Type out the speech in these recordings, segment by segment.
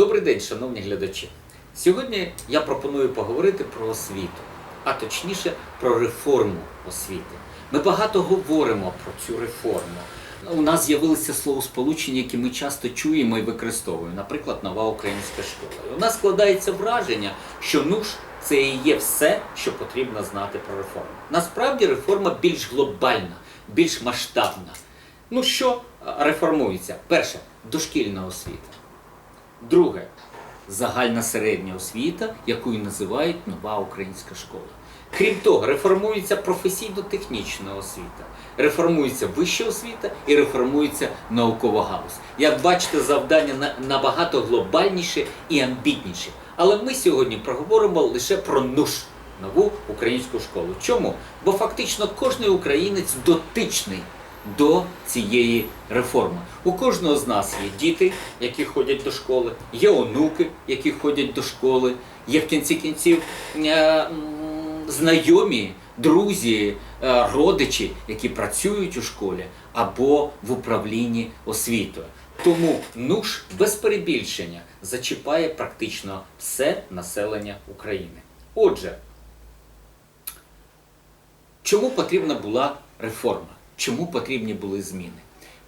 Добрий день, шановні глядачі. Сьогодні я пропоную поговорити про освіту, а точніше про реформу освіти. Ми багато говоримо про цю реформу. У нас з'явилися словосполучення, які ми часто чуємо і використовуємо, наприклад, нова українська школа. І у нас складається враження, що НУШ це і є все, що потрібно знати про реформу. Насправді реформа більш глобальна, більш масштабна. Ну що реформується? Перше дошкільна освіта. Друге загальна середня освіта, яку і називають нова українська школа. Крім того, реформується професійно-технічна освіта, реформується вища освіта і реформується наукова галузь. Як бачите, завдання на- набагато глобальніше і амбітніше. Але ми сьогодні проговоримо лише про НУШ нову українську школу. Чому? Бо фактично кожен українець дотичний до цієї реформи. У кожного з нас є діти, які ходять до школи, є онуки, які ходять до школи, є в кінці кінців е, знайомі, друзі, е, родичі, які працюють у школі або в управлінні освітою. Тому НУШ без перебільшення зачіпає практично все населення України. Отже, Чому потрібна була реформа? Чому потрібні були зміни?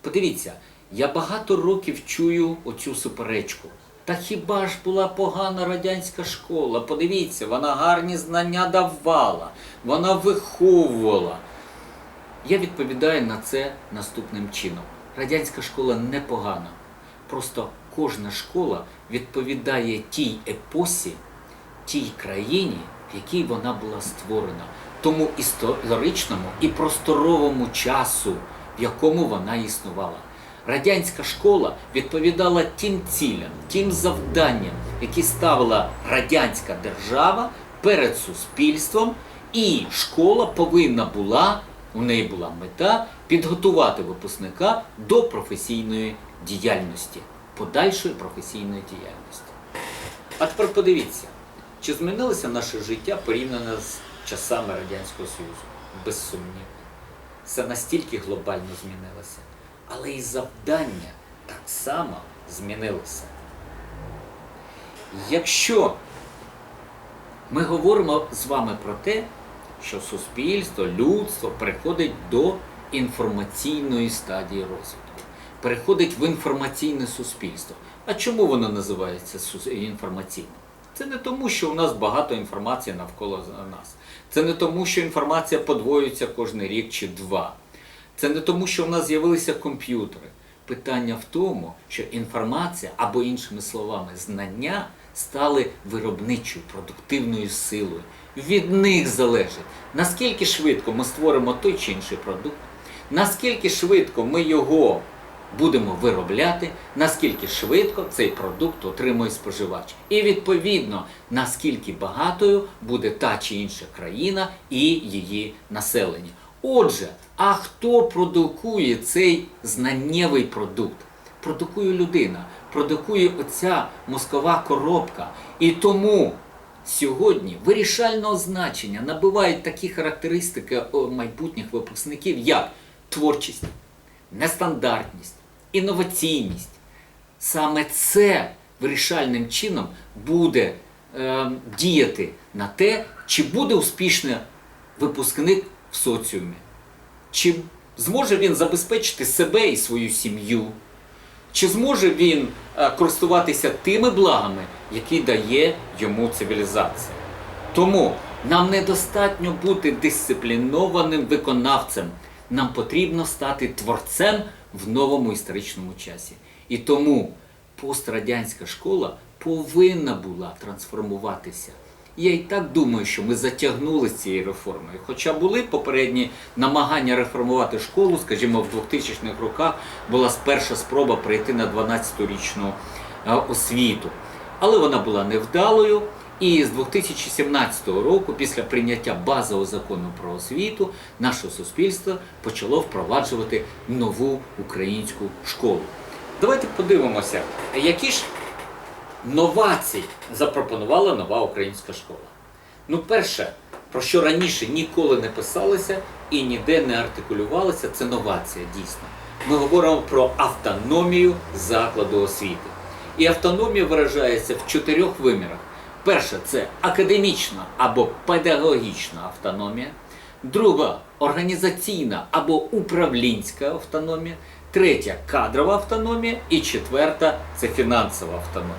Подивіться, я багато років чую оцю суперечку. Та хіба ж була погана радянська школа? Подивіться, вона гарні знання давала, вона виховувала. Я відповідаю на це наступним чином. Радянська школа непогана. Просто кожна школа відповідає тій епосі, тій країні, в якій вона була створена, тому історичному і просторовому часу, в якому вона існувала. Радянська школа відповідала тим цілям, тим завданням, які ставила радянська держава перед суспільством, і школа повинна була, у неї була мета підготувати випускника до професійної діяльності, подальшої професійної діяльності. А тепер подивіться, чи змінилося наше життя порівняно з часами Радянського Союзу? Без сумніву. Це настільки глобально змінилося. Але і завдання так само змінилося. Якщо ми говоримо з вами про те, що суспільство, людство переходить до інформаційної стадії розвитку, переходить в інформаційне суспільство. А чому воно називається інформаційним? Це не тому, що у нас багато інформації навколо нас. Це не тому, що інформація подвоюється кожен рік чи два. Це не тому, що в нас з'явилися комп'ютери. Питання в тому, що інформація або іншими словами знання стали виробничою продуктивною силою. Від них залежить, наскільки швидко ми створимо той чи інший продукт, наскільки швидко ми його будемо виробляти, наскільки швидко цей продукт отримує споживач. І відповідно, наскільки багатою буде та чи інша країна і її населення. Отже, а хто продукує цей знаннєвий продукт? Продукує людина, продукує оця мозкова коробка. І тому сьогодні вирішального значення набувають такі характеристики майбутніх випускників, як творчість, нестандартність, інноваційність. Саме це вирішальним чином буде е, діяти на те, чи буде успішний випускник в соціумі, чи зможе він забезпечити себе і свою сім'ю, чи зможе він е, користуватися тими благами, які дає йому цивілізація. Тому нам недостатньо бути дисциплінованим виконавцем. Нам потрібно стати творцем в новому історичному часі. І тому пострадянська школа повинна була трансформуватися. Я і так думаю, що ми затягнули з цією реформою. Хоча були попередні намагання реформувати школу, скажімо, в 2000-х роках була перша спроба прийти на 12-річну е, освіту. Але вона була невдалою. І з 2017 року, після прийняття базового закону про освіту, наше суспільство почало впроваджувати нову українську школу. Давайте подивимося, які ж новацій запропонувала нова українська школа. Ну, перше, про що раніше ніколи не писалося і ніде не артикулювалося, це новація дійсно. Ми говоримо про автономію закладу освіти. І автономія виражається в чотирьох вимірах. Перше це академічна або педагогічна автономія. Друга організаційна або управлінська автономія. Третя кадрова автономія. І четверта це фінансова автономія.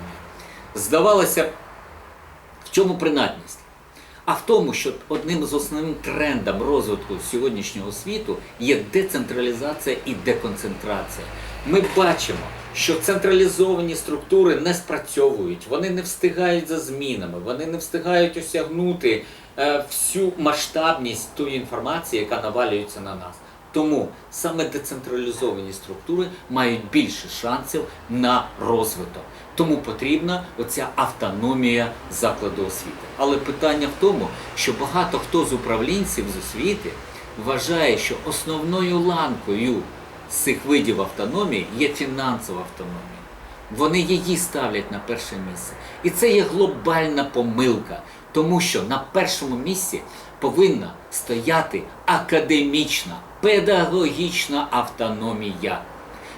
Здавалося в чому принадність? А в тому, що одним з основним трендом розвитку сьогоднішнього світу є децентралізація і деконцентрація. Ми бачимо, що централізовані структури не спрацьовують, вони не встигають за змінами, вони не встигають осягнути е, всю масштабність тої інформації, яка навалюється на нас. Тому саме децентралізовані структури мають більше шансів на розвиток. Тому потрібна оця автономія закладу освіти. Але питання в тому, що багато хто з управлінців з освіти вважає, що основною ланкою цих видів автономії є фінансова автономія. Вони її ставлять на перше місце. І це є глобальна помилка, тому що на першому місці повинна стояти академічна, педагогічна автономія.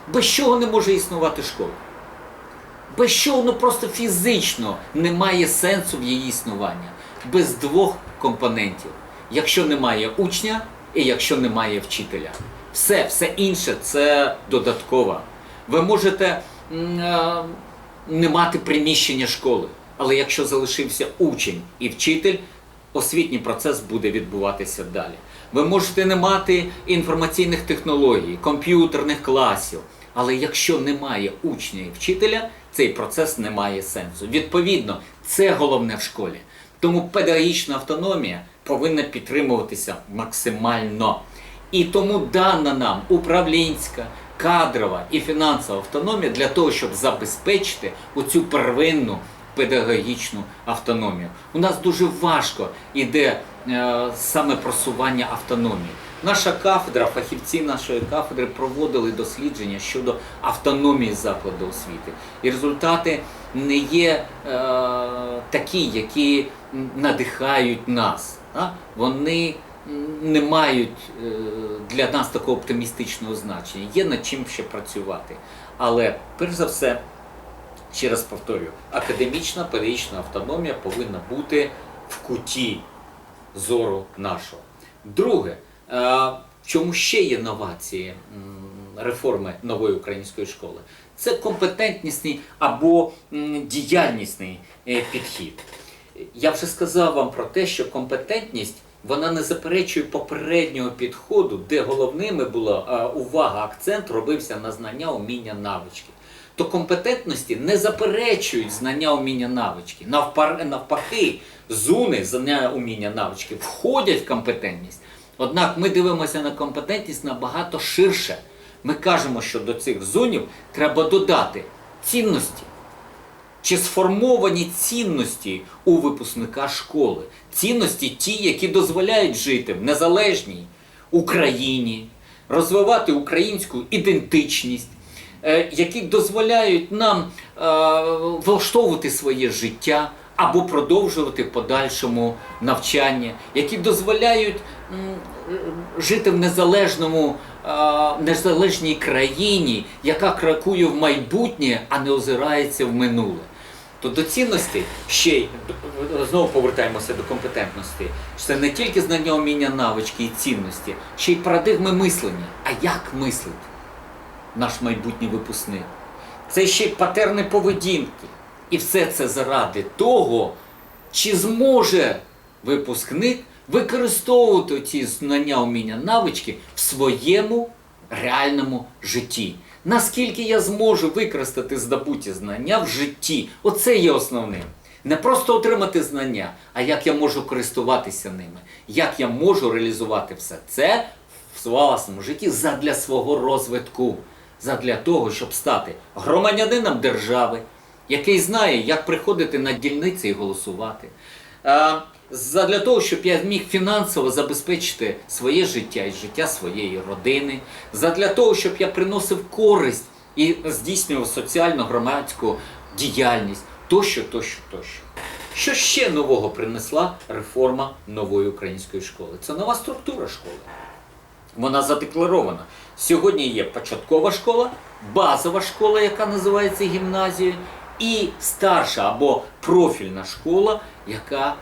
Без чого не може існувати школа? Без чого ну просто фізично немає сенсу в її існування. Без двох компонентів. Якщо немає учня і якщо немає вчителя. Все, все інше це додатково. Ви можете е, не мати приміщення школи, але якщо залишився учень і вчитель, освітній процес буде відбуватися далі. Ви можете не мати інформаційних технологій, комп'ютерних класів, але якщо немає учня і вчителя, цей процес не має сенсу. Відповідно, це головне в школі. Тому педагогічна автономія повинна підтримуватися максимально. І тому дана нам управлінська, кадрова і фінансова автономія для того, щоб забезпечити оцю первинну педагогічну автономію. У нас дуже важко йде е, саме просування автономії. Наша кафедра, фахівці нашої кафедри проводили дослідження щодо автономії закладу освіти. І результати не є е, такі, які надихають нас. А? Вони не мають е, для нас такого оптимістичного значення. Є над чим ще працювати. Але перш за все, ще раз повторюю, академічна педагогічна автономія повинна бути в куті зору нашого. Друге, е, в чому ще є новації реформи нової української школи? Це компетентнісний або м, діяльнісний е, підхід. Я вже сказав вам про те, що компетентність вона не заперечує попереднього підходу, де головними була увага, акцент робився на знання, уміння, навички. То компетентності не заперечують знання, уміння, навички. Навпаки, зуни знання, уміння, навички входять в компетентність. Однак ми дивимося на компетентність набагато ширше. Ми кажемо, що до цих зонів треба додати цінності. Чи сформовані цінності у випускника школи? Цінності ті, які дозволяють жити в незалежній Україні, розвивати українську ідентичність, е, які дозволяють нам е, влаштовувати своє життя або продовжувати в подальшому навчання, які дозволяють е, жити в незалежному, незалежній країні, яка крокує в майбутнє, а не озирається в минуле. То до цінності ще й знову повертаємося до компетентності. Це не тільки знання, уміння, навички і цінності, ще й парадигми мислення. А як мислить наш майбутній випускник? Це ще й патерни поведінки. І все це заради того, чи зможе випускник використовувати ці знання, уміння, навички в своєму реальному житті. Наскільки я зможу використати здобуті знання в житті? Оце є основним. Не просто отримати знання, а як я можу користуватися ними, як я можу реалізувати все це в власному житті задля свого розвитку, задля того, щоб стати громадянином держави, який знає, як приходити на дільниці і голосувати. А, Задля того, щоб я міг фінансово забезпечити своє життя і життя своєї родини, задля того, щоб я приносив користь і здійснював соціально громадську діяльність, тощо, тощо, тощо. Що ще нового принесла реформа нової української школи? Це нова структура школи. Вона задекларована. Сьогодні є початкова школа, базова школа, яка називається гімназією, і старша або профільна школа, яка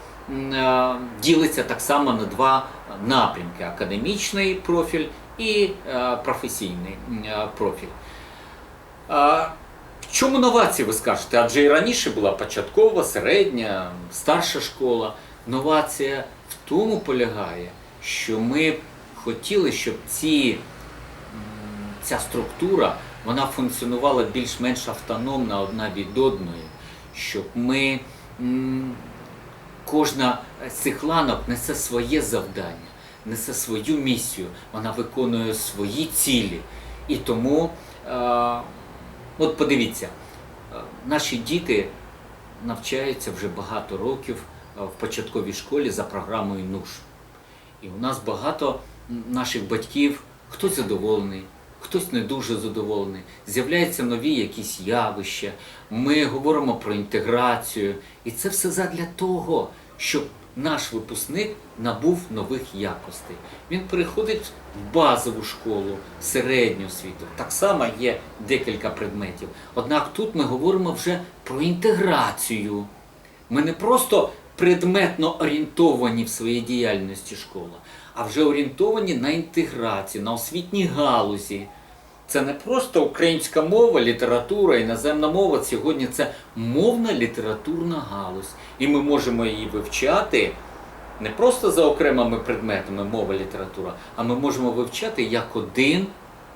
ділиться так само на два напрямки: академічний профіль і е, професійний е, профіль. Чому новації ви скажете? Адже і раніше була початкова, середня, старша школа. Новація в тому полягає, що ми хотіли, щоб ці, ця структура вона функціонувала більш-менш автономно одна від одної, щоб ми кожна з цих ланок несе своє завдання, несе свою місію, вона виконує свої цілі. І тому, е, от подивіться, е, наші діти навчаються вже багато років е, в початковій школі за програмою НУШ. І у нас багато наших батьків, хтось задоволений, хтось не дуже задоволений. З'являються нові якісь явища. Ми говоримо про інтеграцію. І це все задля того, щоб наш випускник набув нових якостей. Він переходить в базову школу, середню освіту. Так само є декілька предметів. Однак тут ми говоримо вже про інтеграцію. Ми не просто предметно орієнтовані в своїй діяльності школа, а вже орієнтовані на інтеграцію, на освітній галузі. Це не просто українська мова, література, іноземна мова. Сьогодні це мовна літературна галузь. І ми можемо її вивчати не просто за окремими предметами мова, література, а ми можемо вивчати як один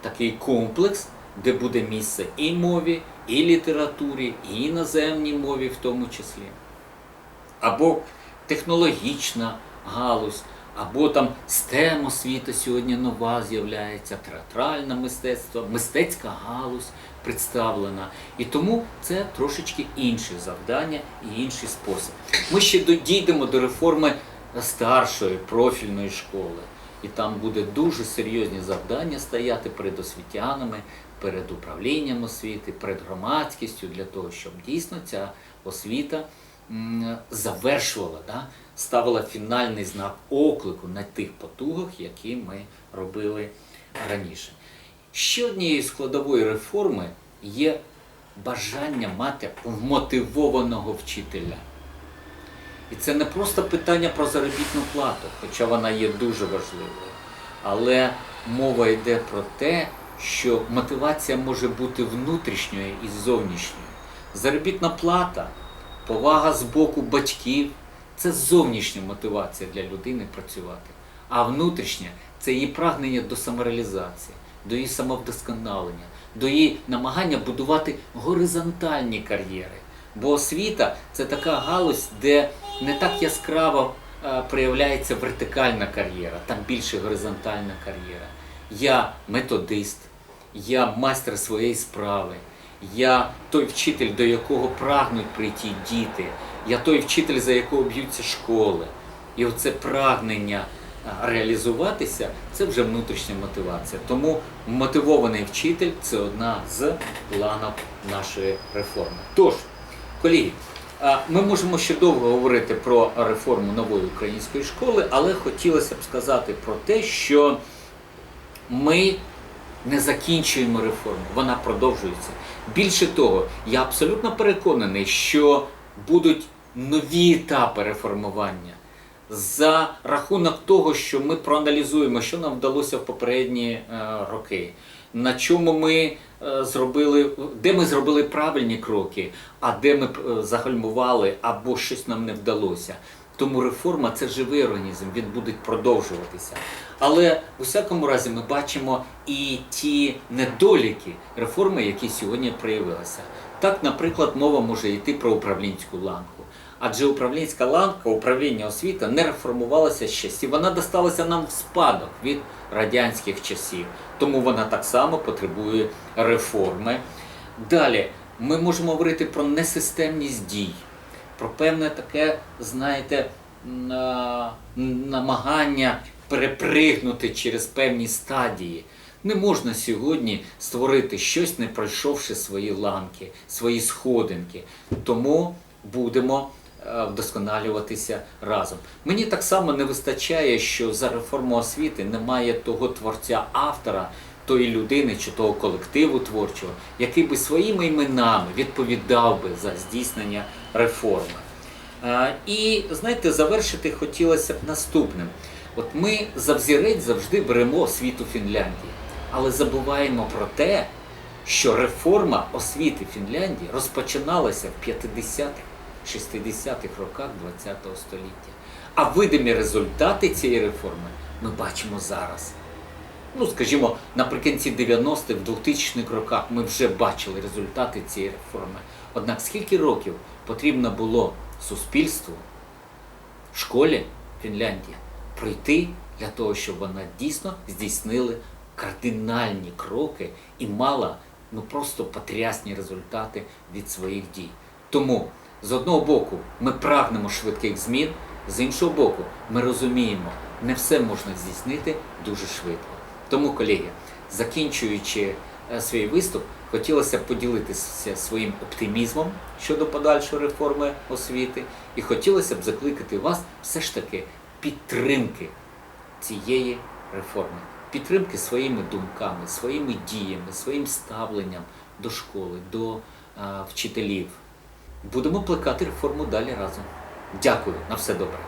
такий комплекс, де буде місце і мові, і літературі, і іноземній мові в тому числі або технологічна галузь, або там STEM освіта сьогодні нова з'являється, театральне мистецтво, мистецька галузь представлена. І тому це трошечки інше завдання і інший спосіб. Ми ще дійдемо до реформи старшої профільної школи. І там буде дуже серйозні завдання стояти перед освітянами, перед управлінням освіти, перед громадськістю для того, щоб дійсно ця освіта завершувала, да, ставила фінальний знак оклику на тих потугах, які ми робили раніше. Ще однією складовою реформи є бажання мати вмотивованого вчителя. І це не просто питання про заробітну плату, хоча вона є дуже важливою. Але мова йде про те, що мотивація може бути внутрішньою і зовнішньою. Заробітна плата, повага з боку батьків це зовнішня мотивація для людини працювати. А внутрішня це її прагнення до самореалізації, до її самовдосконалення, до її намагання будувати горизонтальні кар'єри. Бо освіта це така галузь, де не так яскраво е, проявляється вертикальна кар'єра, там більше горизонтальна кар'єра. Я методист, я майстер своєї справи, я той вчитель, до якого прагнуть прийти діти, я той вчитель, за якого б'ються школи. І оце прагнення реалізуватися це вже внутрішня мотивація. Тому мотивований вчитель це одна з ланок нашої реформи. Тож, колеги, ми можемо ще довго говорити про реформу нової української школи, але хотілося б сказати про те, що ми не закінчуємо реформу, вона продовжується. Більше того, я абсолютно переконаний, що будуть нові етапи реформування за рахунок того, що ми проаналізуємо, що нам вдалося в попередні е, роки, на чому ми е, зробили, де ми зробили правильні кроки, а де ми е, загальмували або щось нам не вдалося. Тому реформа це живий організм, він буде продовжуватися. Але у всякому разі ми бачимо і ті недоліки реформи, які сьогодні проявилися. Так, наприклад, мова може йти про управлінську ланку. Адже управлінська ланка, управління освіти не реформувалася з часів. Вона досталася нам в спадок від радянських часів. Тому вона так само потребує реформи. Далі ми можемо говорити про несистемність дій, про певне таке, знаєте, намагання перепригнути через певні стадії. Не можна сьогодні створити щось, не пройшовши свої ланки, свої сходинки. Тому будемо вдосконалюватися разом. Мені так само не вистачає, що за реформу освіти немає того творця автора, тої людини чи того колективу творчого, який би своїми іменами відповідав би за здійснення реформи. Е, І знаєте, завершити хотілося б наступним. От ми за взірець завжди беремо освіту Фінляндії, але забуваємо про те, що реформа освіти Фінляндії розпочиналася в 50-х, 60-х роках ХХ століття. А видимі результати цієї реформи ми бачимо зараз. Ну, скажімо, наприкінці 90-х, в 2000-х роках ми вже бачили результати цієї реформи. Однак скільки років потрібно було суспільству, школі Фінляндії пройти для того, щоб вона дійсно здійснила кардинальні кроки і мала ну просто потрясні результати від своїх дій. Тому з одного боку ми прагнемо швидких змін, з іншого боку, ми розуміємо, не все можна здійснити дуже швидко. Тому, колеги, закінчуючи е, свій виступ, хотілося б поділитися своїм оптимізмом щодо подальшої реформи освіти, і хотілося б закликати вас все ж таки підтримки цієї реформи, підтримки своїми думками, своїми діями, своїм ставленням до школи, до а, вчителів. Будемо плекати реформу далі разом. Дякую, на все добре.